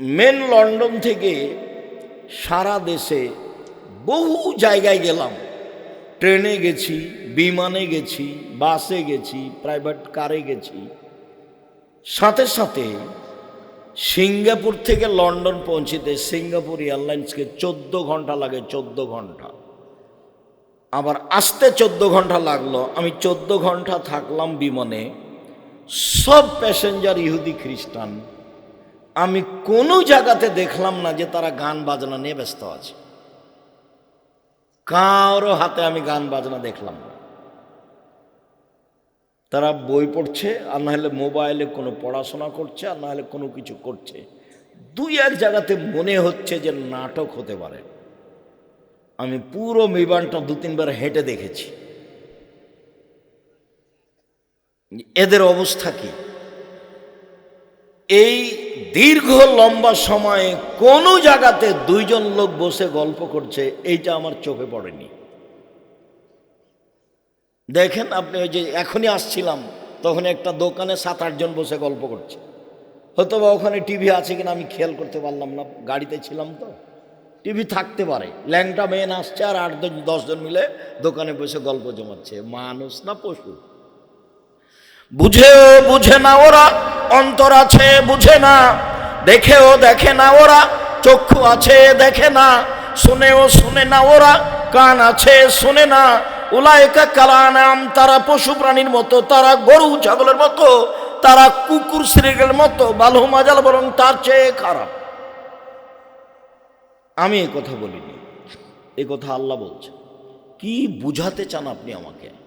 Main London থেকে সারা দেশে বহু জায়গায় গেলাম। ট্রেনে গেছি, বিমানে গেছি, বাসে গেছি, প্রাইভেট কারে গেছি। সাথে সাথে সিঙ্গাপুর থেকে লন্ডন পৌঁছিতে সিঙ্গাপুর এয়ারলাইন্সকে চোদ্দ ঘণ্টা লাগে, চোদ্দ ঘণ্টা। আবার আসতে চোদ্দ ঘণ্টা লাগল, আমি চোদ্দ ঘণ্টা থাকলাম বিমানে। সব প্যাসেঞ্জার ইহুদি খ্রিস্টান। আমি কোনো জায়গাতে দেখলাম না যে তারা গান বাজনা নিয়ে ব্যস্ত আছে। কারও হাতে আমি গান বাজনা দেখলাম না। তারা বই পড়ছে, আর না হলে মোবাইলে কোনো পড়াশোনা করছে, আর না হলে কোনো কিছু করছে। দুই এক জায়গাতে মনে হচ্ছে যে নাটক হতে পারে। আমি পুরো বিমানটা দু তিনবার হেঁটে দেখেছি। এদের অবস্থা কি? এই দীর্ঘ লম্বা সময়ে কোনো জায়গাতে দুইজন লোক বসে গল্প করছে, এইটা আমার চোখে পড়েনি। দেখেন আপনি ওই যে এখনই আসছিলাম, তখন একটা দোকানে সাত আটজন বসে গল্প করছে। হয়তো বা ওখানে টিভি আছে কিনা আমি খেয়াল করতে পারলাম না, গাড়িতে ছিলাম তো। টিভি থাকতে পারে, ল্যাংটা মেয়ে আসছে আর আট দশজন মিলে দোকানে বসে গল্প জমাচ্ছে, মানুষ না পশু। বুঝেও বুঝে না ওরা, অন্তর আছে বুঝে না। দেখেও দেখে না ওরা, চক্ষু আছে দেখে না। শুনেও শুনে না ওরা, কান আছে শুনে না। উলায়কা কালানাম, তারা পশু প্রাণীর মতো, তারা গরু ছাগলের মতো, তারা কুকুর শ্রীগের মতো, বালু মাজাল বরং তার চেয়ে খারাপ। আমি এ কথা বলিনি। এ কথা আল্লাহ বলছে কি বুঝাতে চান আপনি আমাকে?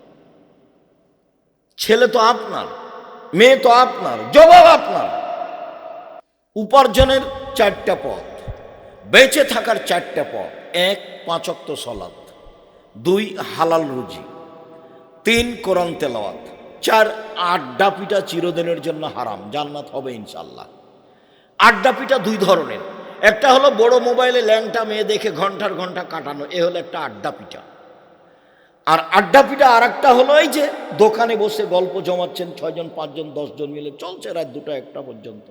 ছেলে তো আপনার, মেয়ে তো আপনার জবাব আপনার। উপার্জনের চারটা পথ, বেঁচে থাকার চারটা পথ। এক পাঁচক্ত সলাদ দুই, হালাল রুজি। তিন, কোরআন তেলাওয়াত। চার, আড্ডা পিঠা চিরদিনের জন্য হারাম, জান্নাত হবে ইনশাল্লাহ আড্ডা পিঠা দুই ধরনের। একটা হলো বড় মোবাইলে ল্যাংটা মেয়ে দেখে ঘণ্টার ঘণ্টা কাটানো, এ হলো একটা আড্ডা পিঠা। আর আড্ডা পিঠা আর একটা হলো এই যে দোকানে বসে গল্প জমাচ্ছেন ছয়জন, পাঁচজন, দশজন মিলে চলছে রাত দুটো, একটা পর্যন্ত।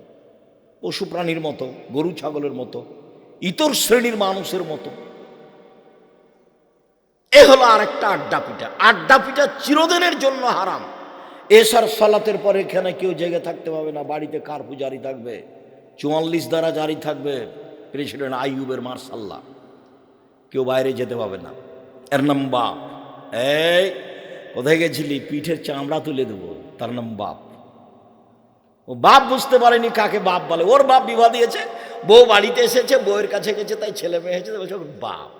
পশু প্রাণীর মতো, গরু ছাগলের মতো, ইতর শ্রেণির মানুষের মতো। এ হলো আরেকটা আড্ডা পিঠা। আড্ডা পিঠা চিরদিনের জন্য হারাম। এসার সালাতের পরে এখানে কেউ জেগে থাকতে পারবে না, বাড়িতে কার জারি থাকবে? চুয়াল্লিশ দ্বারা জারি থাকবে প্রেসিডেন্ট আইয়ুবের মার্শাল্লাহ কেউ বাইরে যেতে পাবে না। এর নাম এই, কোথায় গেছিলি? পিঠের চামড়া তুলে দেবো, তার নাম বাপ। ও বাপ বুঝতে পারেনি কাকে বাপ বলে। ওর বাপ বিবাহ দিয়েছে, বউ বাড়িতে এসেছে, বউয়ের কাছে গেছে, তাই ছেলে মেয়ে হয়েছে বলছে ওর বাপ।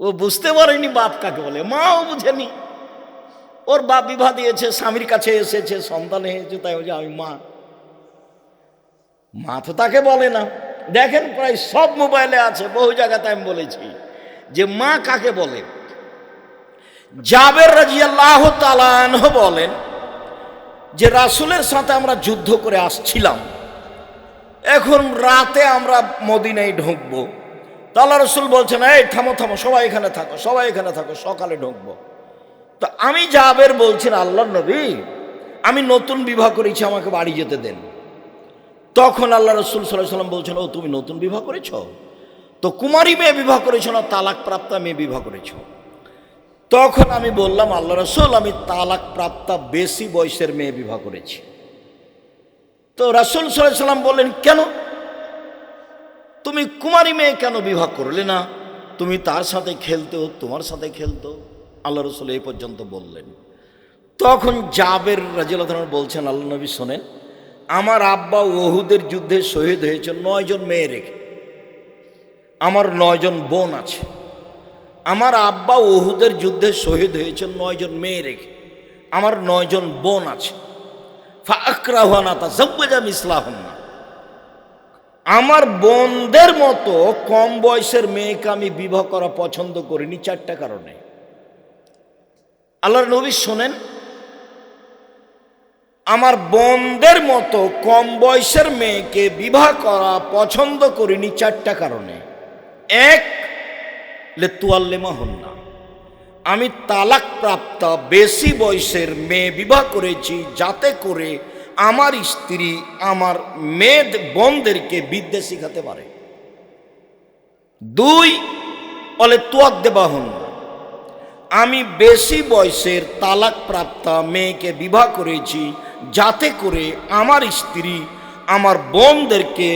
ও বুঝতে পারেনি বাপ কাকে বলে, মাও বুঝেনি। ওর বাপ বিবাহ দিয়েছে, স্বামীর কাছে এসেছে, সন্তান হয়েছে, তাই বলছে, আমি মা। মা তো তাকে বলে না। দেখেন, প্রায় সব মোবাইলে আছে, বহু জায়গাতে আমি বলেছি যে মা কাকে বলে? জাবের রাজিয়াল্লাহ তালানহ বলেন যে রাসুলের সাথে আমরা যুদ্ধ করে আসছিলাম। এখন রাতে আমরা মদিনায় ঢুকবো। তাল্লা রসুল বলছেন, এই থামো থামো, সবাই এখানে থাকো, সবাই এখানে থাকো, সকালে ঢুকবো। তো আমি জাবের বলছেন আল্লাহ নবী, আমি নতুন বিবাহ করেছি, আমাকে বাড়ি যেতে দেন। তখন আল্লাহ রসুল সাল্লাহ সাল্লাম বলছেন, ও, তুমি নতুন বিবাহ করেছ? তো কুমারী মেয়ে বিবাহ করেছ না তালাক প্রাপ্তা মেয়ে বিবাহ করেছ? তখন আমি বললাম, আল্লাহ রসুল, আমি তালাক প্রাপ্তা বেশি বয়সের মেয়ে বিবাহ করেছি। তো রাসুল সাল্লাম বললেন, কেন? তুমি কুমারী মেয়ে কেন বিবাহ করলে না? তুমি তার সাথে খেলতেও, তোমার সাথে খেলতো আল্লাহ রসুল এই পর্যন্ত বললেন। তখন জাবের রাজিয়াল বলছেন, আল্লাহ নবী, শোনেন, আমার আব্বা ওহুদের যুদ্ধে শহীদ হয়েছে, নয়জন মেয়ে রেখে। আমার নয়জন বোন আছে। আমার আব্বা ওহুদের যুদ্ধে শহীদ হয়েছেন নয়জন মেয়ে রেখে। আমার নয়জন বোন আছে। আমার বোনদের মতো কম বয়সের মেয়েকে আমি বিবাহ করা পছন্দ করিনি চারটা কারণে। আল্লাহর নবী শোনেন, আমার বোনদের মতো কম বয়সের মেয়েকে বিবাহ করা পছন্দ করিনি চারটা কারণে। এক লেতুয়াল্লেমা হন না। আমি তালাক প্রাপ্ত বেশি বয়সের মেয়ে বিবাহ করেছি, যাতে করে আমার স্ত্রী আমার মেদ বোনদেরকে বিদ্যা শিখাতে পারে। দুই বলে তোয়াক দেবাহন আমি বেশি বয়সের তালাক প্রাপ্তা মেয়েকে বিবাহ করেছি, যাতে করে আমার স্ত্রী আমার বোনদেরকে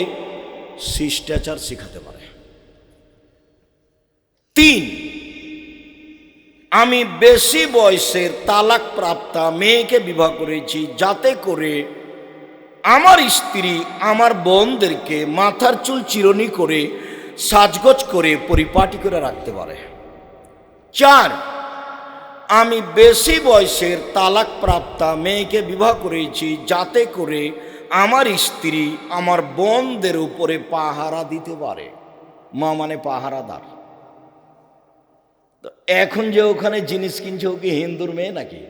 শিষ্টাচার শেখাতে পারে। তিন। আমি বেশি বয়সের তালাক প্রাপ্তা মেয়েকে বিবাহ করেছি যাতে করে আমার স্ত্রী আমার বোনদেরকে মাথার চুল চিরনি করে সাজগোজ করে পরিপাটি করে রাখতে পারে। চার, আমি বেশি বয়সের তালাক প্রাপ্তা মেয়েকে বিবাহ করেছি যাতে করে আমার স্ত্রী আমার বোনদের উপরে পাহারা দিতে পারে। মা মানে পাহারাদার। তো এখন যে ওখানে জিনিস কিনছে, ও কি হিন্দুর মেয়ে নাকি?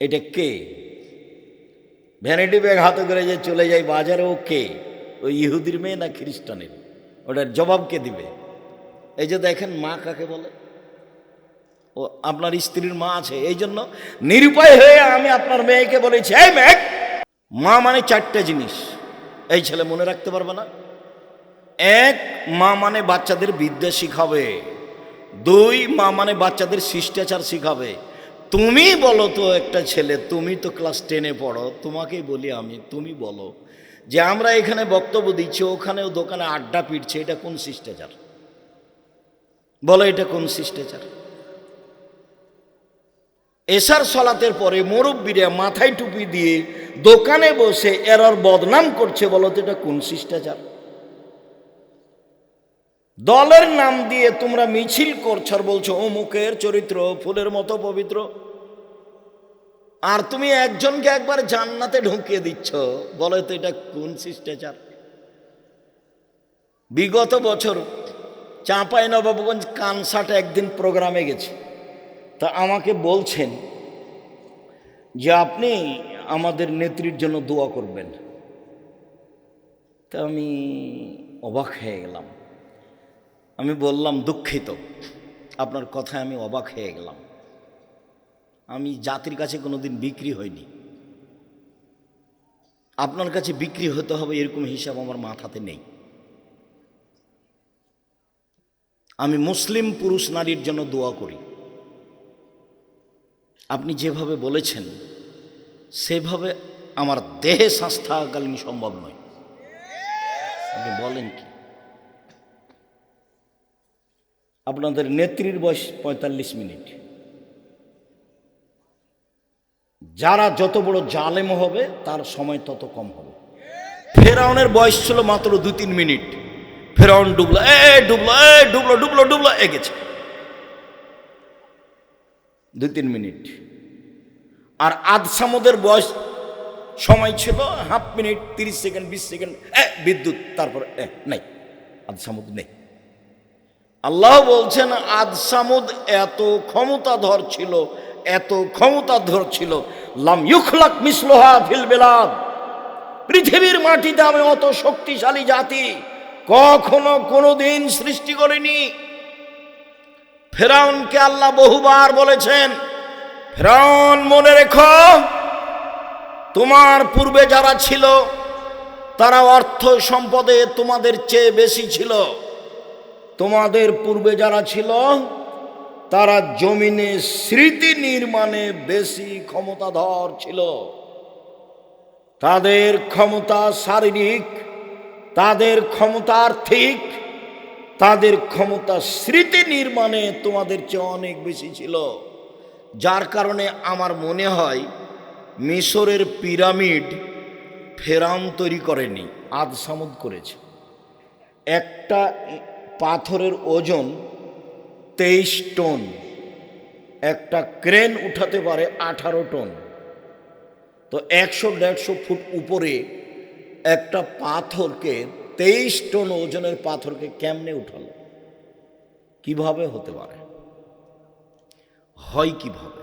এটা কে? ভ্যানিটি ব্যাগ হাতে করে যে চলে যায় বাজারে, ও কে? ওই ইহুদির মেয়ে না খ্রিস্টানের? ওটার জবাব কে দিবে? এই যে দেখেন মা কাকে বলে? ও আপনার স্ত্রীর মা আছে, এই জন্য নিরুপায় হয়ে আমি আপনার মেয়েকে বলেছি, এই মেয়ে মা মানে চারটে জিনিস। এই ছেলে মনে রাখতে পারবে না। এক, মা মানে বাচ্চাদের বিদ্যা শিখাবে। দুই, মা মানে বাচ্চাদের শিষ্টাচার শিখাবে। তুমি বলো তো একটা ছেলে, তুমি তো ক্লাস টেনে পড়ো, তোমাকেই বলি আমি, তুমি বলো যে আমরা এখানে বক্তব্য দিচ্ছি, ওখানেও দোকানে আড্ডা পিটছে, এটা কোন শিষ্টাচার? বলো এটা কোন শিষ্টাচার? এসার সলাতের পরে মুরব্বীরা মাথায় টুপি দিয়ে দোকানে বসে এরার বদনাম করছে, বলো তো এটা কোন শিষ্টাচার? দলের নাম দিয়ে তোমরা মিছিল করছ আর বলছো অমুকের চরিত্র, ফুলের মতো পবিত্র। আর তুমি একজনকে একবার জান্নাতে ঢুকিয়ে দিচ্ছ। বলে তো এটা কোন শিষ্টাচার? বিগত বছর চাঁপাই নবাবগঞ্জ কানসাটে একদিন প্রোগ্রামে গেছে। তা আমাকে বলছেন যে, আপনি আমাদের নেত্রীর জন্য দোয়া করবেন। তা আমি অবাক হয়ে গেলাম। আমি বললাম, দুঃখিত। আপনার কথায় আমি অবাক হয়ে গেলাম। আমি জাতির কাছে কোনোদিন বিক্রি হয়নি আপনার কাছে বিক্রি হতে হবে এরকম হিসাব আমার মাথাতে নেই। আমি মুসলিম পুরুষ নারীর জন্য দোয়া করি। আপনি যেভাবে বলেছেন, সেভাবে আমার দেহে শ্বাস থাকাকালীন সম্ভব নয়। আপনি বলেন কি? আপনাদের নেত্রীর বয়স পঁয়তাল্লিশ মিনিট। যারা যত বড় জালেম হবে, তার সময় তত কম হবে। ফেরাউনের বয়স ছিল মাত্র দু তিন মিনিট। ফেরাউন ডুবলো, এ ডুবলো এ, ডুবলো ডুবলো ডুবলো, এ গেছে। দু তিন মিনিট। আর আধ সামুদের বয়স সময় ছিল হাফ মিনিট, তিরিশ সেকেন্ড, বিশ সেকেন্ড, এ, বিদ্যুৎ, তারপর, এ, নাই আধ সামুদ নেই। আল্লাহ বলছেন, আদ সামুদ এত ক্ষমতাধর ছিল, এত ক্ষমতাধর ছিল, লাম ইউখলাক মিসলোহা ফিল বেলাদ। পৃথিবীর মাটিতে আমি অত শক্তিশালী জাতি কখনো কোনোদিন সৃষ্টি করিনি। ফেরাউনকে আল্লাহ বহুবার বলেছেন, ফেরাউন মনে রেখো, তোমার পূর্বে যারা ছিল, তারা অর্থ সম্পদে তোমাদের চেয়ে বেশি ছিল। তোমাদের পূর্বে যারা ছিল, তারা জমিনে স্মৃতি নির্মাণে বেশি ক্ষমতাধর ছিল। তাদের ক্ষমতা শারীরিক, তাদের ক্ষমতা আর্থিক, তাদের ক্ষমতা স্মৃতি নির্মাণে তোমাদের চেয়ে অনেক বেশি ছিল। যার কারণে আমার মনে হয় মিশরের পিরামিড ফেরাউন তৈরি করেনি, আদ সামুদ করেছে। একটা পাথরের ওজন তেইশ টন। একটা ক্রেন উঠাতে পারে আঠারো টন। তো একশো দেড়শো ফুট উপরে একটা পাথরকে, তেইশ টন ওজনের পাথরকে কেমনে উঠালো? কীভাবে হতে পারে? হয় কীভাবে?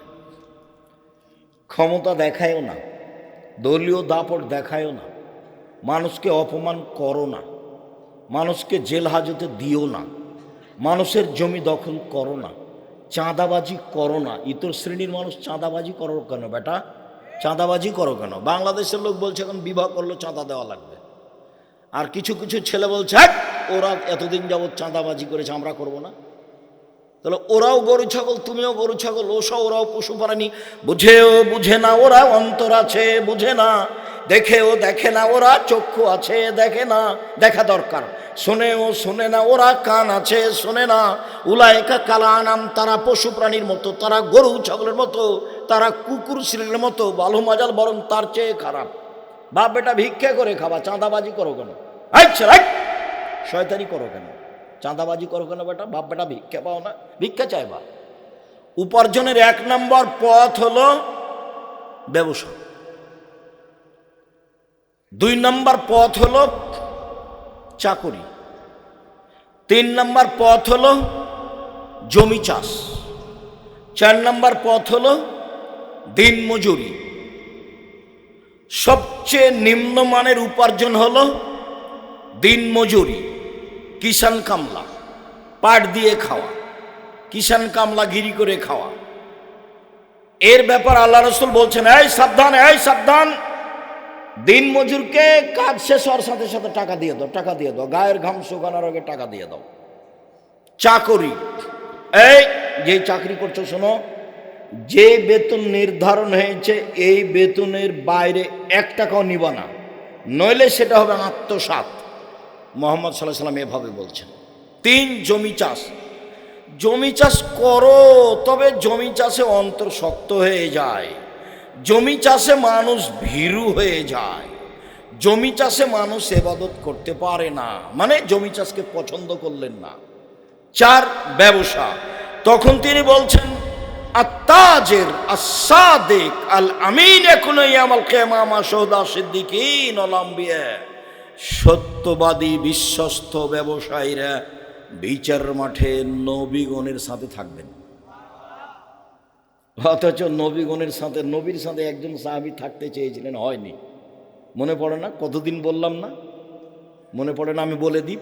ক্ষমতা দেখায়ও না। দলীয় দাপট দেখায়ও না। মানুষকে অপমান করো না। মানুষকে জেল হাজতে দিও না। মানুষের জমি দখল করো না। চাঁদাবাজি করো না। ইতর শ্রেণির মানুষ চাঁদাবাজি করো কেন বেটা? চাঁদাবাজি করো কেন? বাংলাদেশের লোক বলছে এখন বিবাহ করলে চাঁদা দেওয়া লাগবে। আর কিছু কিছু ছেলে বলছে "হ্যাট, ওরা এতদিন যাবৎ চাঁদাবাজি করেছে আমরা করব না। তাহলে ওরাও গরু ছাগল তুমিও গরু ছাগল ওসব ওরাও পশু প্রাণী বুঝেও বুঝে না ওরা অন্তর আছে বুঝে না। দেখেও দেখে না, ওরা চক্ষু আছে, দেখে না, দেখা দরকার। শোনেও শোনে না, ওরা কান আছে, শোনে না। উলায়কা কালা নাম তারা পশু প্রাণীর মতো, তারা গরু ছাগলের মতো, তারা কুকুর শ্রেণির মতো, বালু মাজাল বরং তার চেয়ে খারাপ। বাপ বেটা ভিক্ষা করে খাবা, চাঁদাবাজি করো কেন? আচ্ছা শয়তানি করো কেন? চাঁদাবাজি করো কেন বেটা? বাপ বেটা ভিক্ষা পাও না, ভিক্ষা চাইবা। উপার্জনের এক নম্বর পথ হলো ব্যবসা। দুই নম্বর পথ হলো চাকরি। তিন নম্বর পথ হলো জমি চাষ। চার নম্বর পথ হলো দিন মজুরি। সবচেয়ে নিম্নমানের উপার্জন হলো দিন মজুরি কিষান কামলা, পাট দিয়ে খাওয়া কিষান কামলা গিরি করে খাওয়া। এর ব্যাপার আল্লাহ রসুল বলছেন, এই সাবধান এই সাবধান। দিন মজুরকে কাজ শেষ হওয়ার সাথে সাথে টাকা দিয়ে দাও, টাকা দিয়ে দাও। গায়ের ঘাম শুকানোর আগে টাকা দিয়ে দাও। চাকরি। এই, যে চাকরি করছ শোনো, যে বেতন নির্ধারণ হয়েছে, এই বেতনের বাইরে এক টাকাও নিবা না। নইলে সেটা হবে আত্মসাত মোহাম্মদ সাল্লাহ সাল্লাম এভাবে বলছেন। তিন, জমি চাষ। জমি চাষ করো, তবে জমি চাষে অন্তর শক্ত হয়ে যায়। জমি চাষে মানুষ ভীরু হয়ে যায়। জমি চাষে মানুষ এবাদত করতে পারে না। মানে জমি চাষকে পছন্দ করলেন না। চার, ব্যবসা। তখন তিনি বলছেন আত্মাজের আসাদেক আল আমিন এখন আমাল কেমামা সৌদা সিদ্দিকিন সত্যবাদী, বিশ্বস্ত ব্যবসায়ীরা বিচার মাঠে নবীগণের সাথে থাকবেন। অথচ নবীগণের সাথে, নবীর সাথে একজন সাহাবি থাকতে চেয়েছিলেন, হয়নি। মনে পড়ে না? কতদিন বললাম না? মনে পড়ে না? আমি বলে দিই।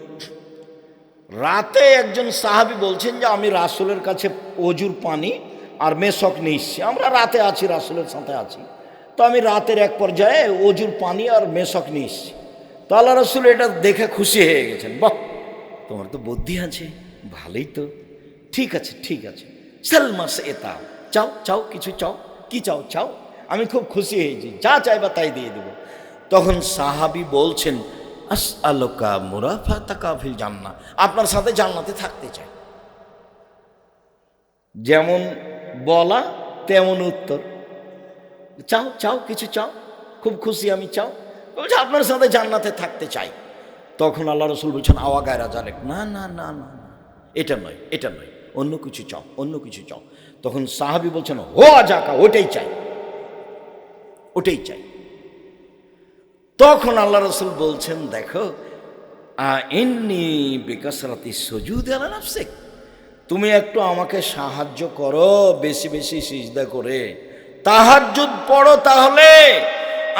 রাতে একজন সাহাবি বলছেন যে, আমি রাসুলের কাছে অজুর পানি আর মেশক নিয়ে আমরা রাতে আছি, রাসুলের সাথে আছি। তো আমি রাতের এক পর্যায়ে অজুর পানি আর মেশক নিয়ে তো আল্লাহ রসুল এটা দেখে খুশি হয়ে গেছেন। বাহ! তোমার তো বুদ্ধি আছে। ভালোই তো। ঠিক আছে ঠিক আছে। সেলমাস এটা চাও চাও, কিছু চাও, কি চাও চাও। আমি খুব খুশি হয়েছি, যা চাইবা তাই দিয়ে দেবো। তখন সাহাবি বলছেন আস আলোকা মুরাফা তাকাফিল জান্না আপনার সাথে জান্নাতে থাকতে চাই। যেমন বলা, তেমন উত্তর। চাও চাও, কিছু চাও, খুব খুশি আমি চাও। বলছে, আপনার সাথে জান্নাতে থাকতে চাই। তখন আল্লাহ রসুল বলছেন আওয়া গায়রা জালেক না না না না না। এটা নয় এটা নয়। অন্য কিছু চাও, অন্য কিছু চাও। তখন সাহাবি বলছেন, হো আজাকা, ওটাই চাই। ওটাই চাই। তখন আল্লাহ রসুল বলছেন, দেখো এমনি বিকাশরাতি সজুদ আলানাফসেক তুমি একটু আমাকে সাহায্য করো, বেশি বেশি সিজদা করে। তাহাজ্জুদ পড়ো তাহলে।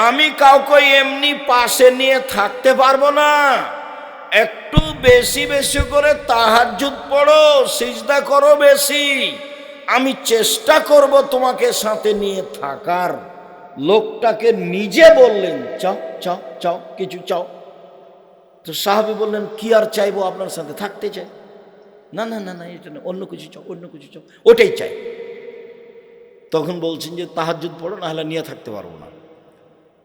আমি কাউকে এমনি পাশে নিয়ে থাকতে পারব না। একটু বেশি বেশি করে তাহাজ্জুদ পড়ো, সিজদা করো বেশি। আমি চেষ্টা করব তোমাকে সাথে নিয়ে থাকার। লোকটাকে নিজে বললেন, চাও চাও চাও, কিছু চাও। তো সাহাবি বললেন, কি আর চাইব আপনার সাথে? থাকতে চাই? না না না না, এটা না, অন্য কিছু চাও, অন্য কিছু চাও, ওটাই চাই। তখন বলছেন যে তাহাজুদ পড়ো না হলে নিয়ে থাকতে পারব না।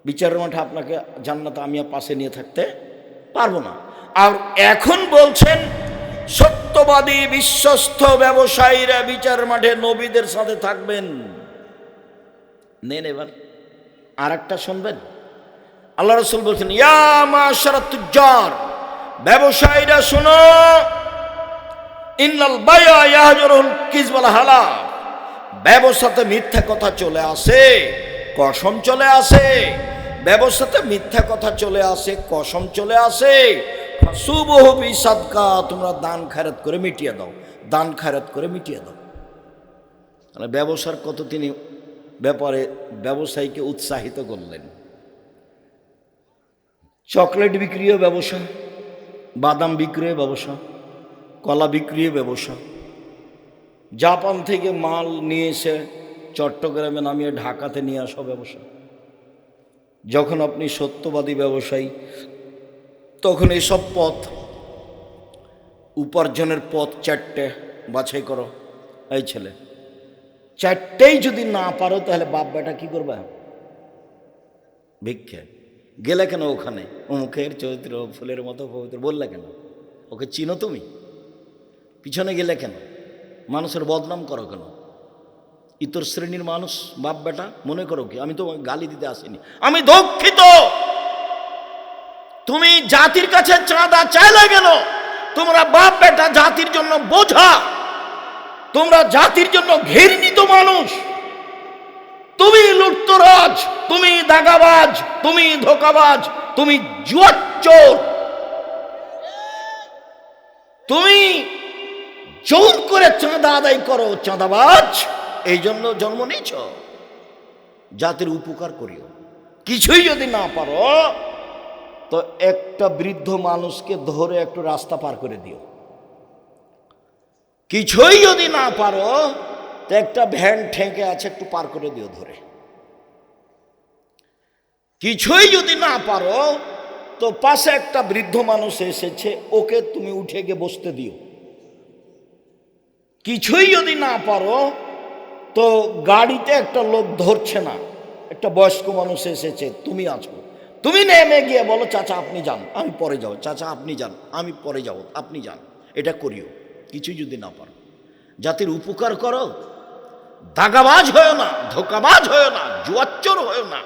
বিচারের মাঠে আপনাকে জান্নাতে আমি পাশে নিয়ে থাকতে পারব না। আর এখন বলছেন সত্যবাদী, বিশ্বস্ত ব্যবসায়ীরা বিচার মাঠে নবীদের সাথে থাকবেন। নেন এবার। আর একটা শুনবেন? আল্লাহ রসুল বলছেন, ইয়া মাশারাতুজ্জার, ব্যবসায়ীরা শোনো, ইন্নাল বায়া ইয়াহজুরুল কিজবাল হালা ব্যবসাতে মিথ্যা কথা চলে আসে, কসম চলে আসে, ব্যবসাতে মিথ্যা কথা চলে আসে, কসম চলে আসে সাদকা, তোমরা দান খায়রাত করে মিটিয়ে দাও। দান খায়রাত করে মিটিয়ে দাও। মানে ব্যবসার কত তিনি ব্যাপারে ব্যবসায়ীকে উৎসাহিত করলেন। চকলেট বিক্রিও ব্যবসা, বাদাম বিক্রিও ব্যবসা, কলা বিক্রিও ব্যবসা। জাপান থেকে মাল নিয়ে এসে চট্টগ্রামে নামিয়ে ঢাকাতে নিয়ে আসা ব্যবসা। যখন আপনি সত্যবাদী ব্যবসায়ী তখন এসব পথ, উপার্জনের পথ চারটে বাছাই করো, এই ছেলে। চারটেই যদি না পারো, তাহলে বাপ বেটা কি করবে? ভিক্ষে। গেলে কেন ওখানে? মুখের চরিত্র, ফুলের মতো পবিত্র, বললে কেন? ওকে চিনো তুমি? পিছনে গেলে কেন? মানুষের বদনাম করো কেন? ইতর শ্রেণির মানুষ, বাপ বেটা, মনে করো কি? আমি তো গালি দিতে আসিনি। আমি দুঃখিত! তুমি জাতির কাছে চাঁদা চাইলে গেল। তোমরা বাপ বেটা জাতির জন্য বোঝা। তোমরা জাতির জন্য ঘৃণিত মানুষ। তুমি লুটতরাজ, তুমি দাগাবাজ, তুমি ধোকাবাজ, তুমি জুয়াচ্চোর তুমি জোর করে চাঁদা আদায় করো, চাঁদাবাজ। এই জন্য জন্ম নিয়েছ। জাতির উপকার করিও। কিছুই যদি না পারো তো একটা বৃদ্ধ মানুষকে ধরে একটু রাস্তা পার করে দিও। কিছুই যদি না পারো, তো একটা ভ্যান ঠেকে আছে একটু পার করে দিও ধরে। কিছুই যদি না পারো, তো পাশে একটা বৃদ্ধ মানুষ এসেছে, ওকে তুমি উঠে গিয়ে বসতে দিও। কিছুই যদি না পারো, তো গাড়িতে একটা লোক ধরছে না, একটা বয়স্ক মানুষ এসেছে, তুমি আছো। তুমি নেমে গিয়ে বলো, চাচা, আপনি যান। আমি পরে যাব। চাচা, আপনি যান। আমি পরে যাব। আপনি যান। এটা করিও। কিছু যদি না পারো। জাতির উপকার করো। দাগাবাজ হয়েও না, ধোকাবাজ হয়েও না, জুয়াচ্চর হয়েও না,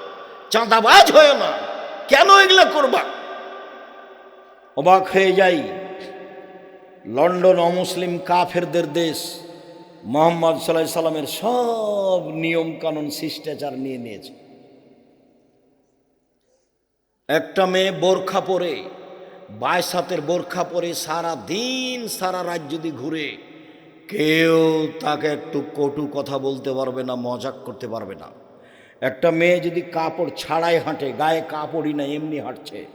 চাঁদাবাজ হয়েও না। কেন এগুলো করবা? অবাক হয়ে যাই। লন্ডন অমুসলিম কাফেরদের দেশ। মোহাম্মদ সাল্লাহ সাল্লামের সব নিয়ম কানুন শিষ্টাচার নিয়ে নিয়েছে। একটা মেয়ে বোরখা পরে বাইশ হাতের বোরখা পরে সারা দিন, সারা রাত যদি ঘুরে, কেউ তাকে একটু কটু কথা বলতে পারবে না, মজাক করতে পারবে না। একটা মেয়ে যদি কাপড় ছাড়াই হাঁটে, গায়ে কাপড়ই না, এমনি হাঁটছে।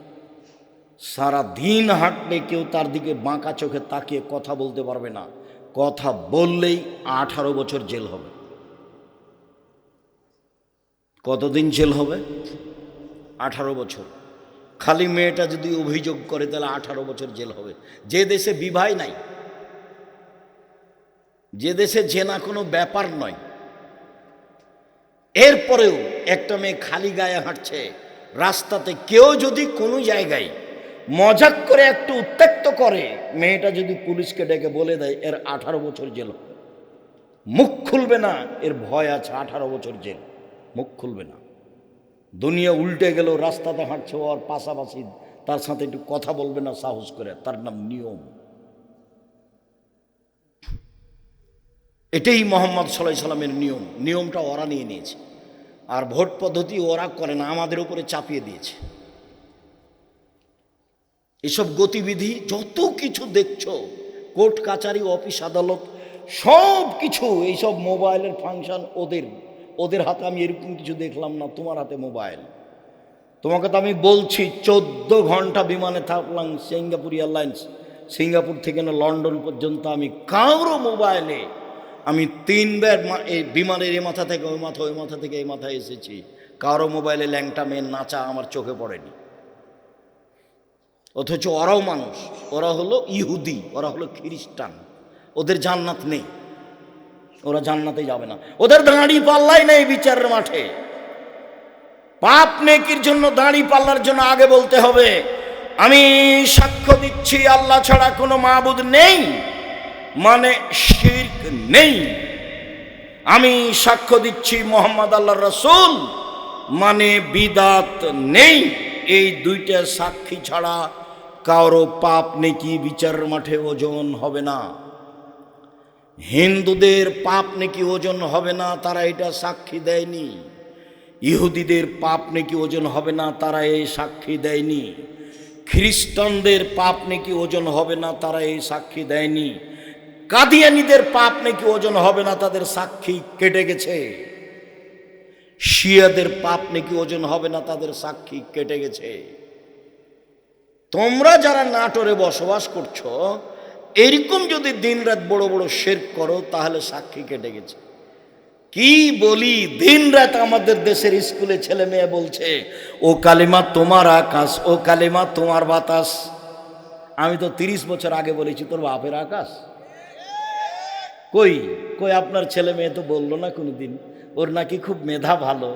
সারা দিন হাঁটলে কেউ তার দিকে বাঁকা চোখে তাকিয়ে কথা বলতে পারবে না। কথা বললেই আঠারো বছর জেল হবে। কতদিন জেল হবে? আঠারো বছর। খালি মেয়েটা যদি অভিযোগ করে, তাহলে আঠারো বছর জেল হবে। যে দেশে বিবাহ নাই, যে দেশে জেনা কোনো ব্যাপার নয়, এরপরেও একটা মেয়ে খালি গায়ে হাঁটছে, রাস্তাতে কেউ যদি কোনো জায়গায় মজাক করে একটু উত্ত্যক্ত করে, মেয়েটা যদি পুলিশকে ডেকে বলে দেয়, এর আঠারো বছর জেল। মুখ খুলবে না, এর ভয় আছে, আঠারো বছর জেল। মুখ খুলবে না। দুনিয়া উল্টে গেল রাস্তাতে হাঁটছে ওর পাশাপাশি তার সাথে একটু কথা বলবে না, সাহস করে। তার নাম নিয়ম। এটাই মোহাম্মদ সাল্লাহ সাল্লামের নিয়ম। নিয়মটা ওরা নিয়ে নিয়েছে। আর ভোট পদ্ধতি ওরা করে না, আমাদের উপরে চাপিয়ে দিয়েছে। এসব গতিবিধি যত কিছু দেখছ, কোর্ট, কাচারি, অফিস, আদালত সব কিছু এইসব মোবাইলের ফাংশন ওদের। ওদের হাতে আমি এরকম কিছু দেখলাম না, তোমার হাতে মোবাইল। তোমাকে তো আমি বলছি, চোদ্দ ঘণ্টা বিমানে থাকলাম সিঙ্গাপুর এয়ারলাইন্স। সিঙ্গাপুর থেকে না লন্ডন পর্যন্ত আমি কারও মোবাইলে আমি তিনবার এই বিমানের এই মাথা থেকে ওই মাথা ওই মাথা থেকে এই মাথায় এসেছি। কারও মোবাইলে ল্যাংটা মেয়ের নাচা আমার চোখে পড়েনি। অথচ ওরাও মানুষ, ওরা হলো ইহুদি, ওরা হলো খ্রিস্টান, ওদের জান্নাত নেই। ওরা জান্নাতে যাবে না। ওদের দাঁড়ি পাল্লাই নেই বিচারের মাঠে। পাপ নেকির জন্য দাঁড়ি পাল্লার জন্য আগে বলতে হবে, আমি সাক্ষ্য দিচ্ছি, আল্লাহ ছাড়া কোনো মাহবুদ নেই মানে শির্ক নেই। আমি সাক্ষ্য দিচ্ছি মোহাম্মদ আল্লাহ রসুল মানে বিদাত নেই। এই দুইটা সাক্ষী ছাড়া কারও পাপ নেকি বিচারের মাঠে ওজন হবে না। হিন্দুদের পাপ নাকি ওজন হবে না, তারা এটা সাক্ষী দেয়নি। ইহুদিদের পাপ নাকি ওজন হবে না, তারা এই সাক্ষী দেয়নি। খ্রিস্টানদের পাপ নাকি ওজন হবে না, তারা এই সাক্ষী দেয়নি। কাদিয়ানিদের পাপ নাকি ওজন হবে না, তাদের সাক্ষী কেটে গেছে। শিয়াদের পাপ নাকি ওজন হবে না, তাদের সাক্ষী কেটে গেছে। তোমরা যারা নাটোরে বসবাস করছ এরকম যদি দিনরাত বড় বড় শের করো, তাহলে সাক্ষী কেটে গেছে। কি বলি? দিন রাত আমাদের দেশের স্কুলে ছেলে মেয়ে বলছে, ও কালিমা তোমার আকাশ, ও কালিমা তোমার বাতাস। আমি তো তিরিশ বছর আগে বলেছি, তোর বাপের আকাশ? কই? কই? আপনার ছেলে মেয়ে তো বলল না কোনোদিন। ওর নাকি খুব মেধা ভালো।